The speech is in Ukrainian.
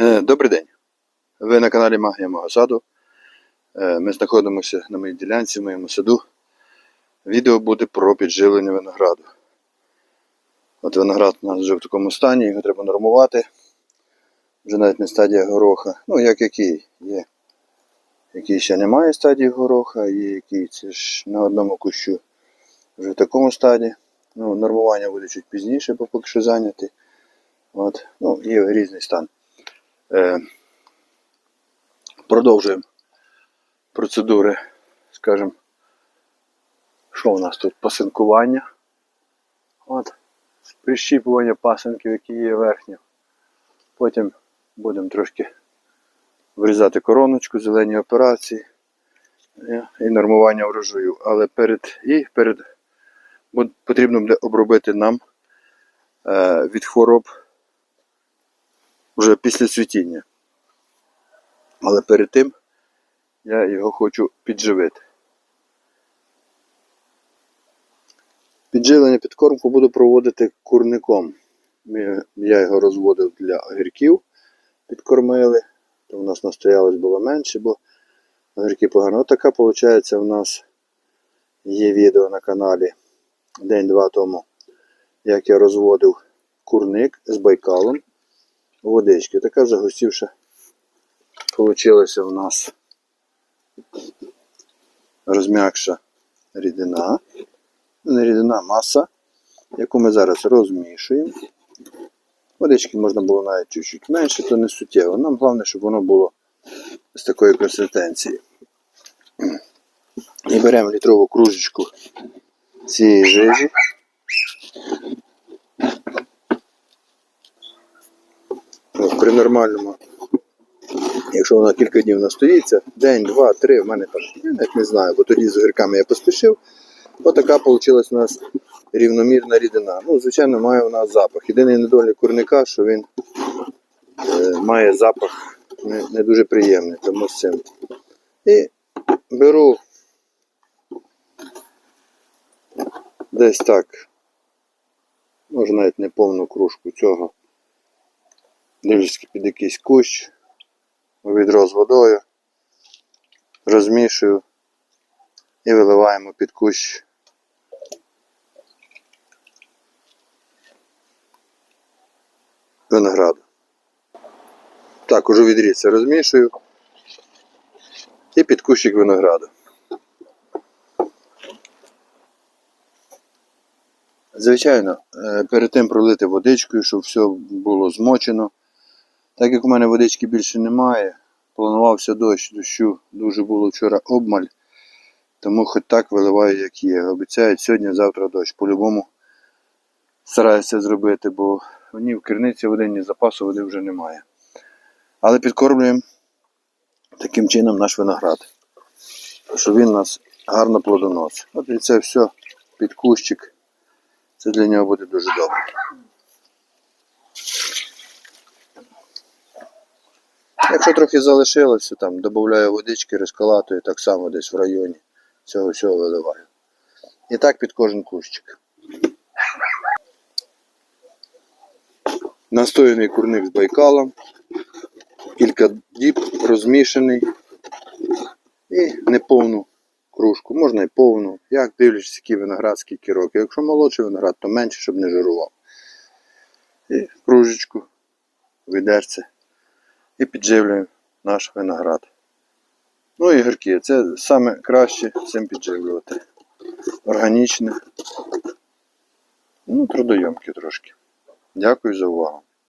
Е, Добрий день. Ви на каналі Магія мого саду. Е, Ми знаходимося на моїй ділянці, в моєму саду. Відео буде про підживлення винограду. От виноград у нас вже в такому стані, його треба нормувати. Вже навіть не стадія гороха. Ну, як який є. Який ще немає стадії гороха, є який це ж на одному кущу вже в такому стаді. Ну, нормування буде чуть пізніше, бо поки що зайнятий. От. Ну, є різний стан. Е, продовжуємо процедури, скажімо, що у нас тут? Пасинкування. От. Прищіпування пасинків, які є верхні. Потім будемо трошки вирізати короночку, зелені операції е, і нормування врожаю. Але перед і перед потрібно буде обробити нам е, від хвороб вже після цвітіння. Але перед тим я його хочу підживити. Підживлення підкормку буду проводити курником. Я його розводив для огірків, підкормили. То в нас настоялось було менше, бо огірки погано. Отака, виходить, у нас є відео на каналі день-два тому, як я розводив курник з байкалом водички. Така загустівша получилася в нас розм'якша рідина. Не рідина, маса, яку ми зараз розмішуємо. Водички можна було навіть чуть-чуть менше, то не суттєво. Нам головне, щоб воно було з такої консистенції. І беремо літрову кружечку цієї жижі. От, при нормальному, якщо вона кілька днів настоїться, день, два, три, в мене там, я навіть не знаю, бо тоді з огірками я поспішив. Отака вийшла у нас рівномірна рідина. Ну, звичайно, має у нас запах. Єдиний недолік курника, що він е, має запах не, не дуже приємний, тому з цим. І беру десь так, може навіть не повну кружку цього. Дивлюсь під якийсь кущ, відро з водою, розмішую і виливаємо під кущ. Винограду. Також у відрі розмішую і під кущик винограду. Звичайно, е, перед тим пролити водичкою, щоб все було змочено. Так як у мене водички більше немає, планувався дощ, дощу дуже було вчора обмаль, тому хоч так виливаю, як є. Обіцяють сьогодні, завтра дощ. По-любому стараюся зробити, бо ні в керниці води, ні запасу води вже немає. Але підкормлюємо таким чином наш виноград, щоб він нас гарно плодоносив. От і це все під кущик. Це для нього буде дуже добре. Якщо трохи залишилося, там додаю водички, розкалатую, так само десь в районі цього всього виливаю. І так під кожен кущик. Настояний курник з байкалом, кілька діб розмішаний і неповну кружку, можна і повну, як дивлячись, який виноград, скільки років. Якщо молодший виноград, то менше, щоб не жирував. І кружечку, відерце і підживлюємо наш виноград. Ну і гірки. Це саме краще цим підживлювати. Органічне. Ну, трудойомке трошки. Дякую за увагу.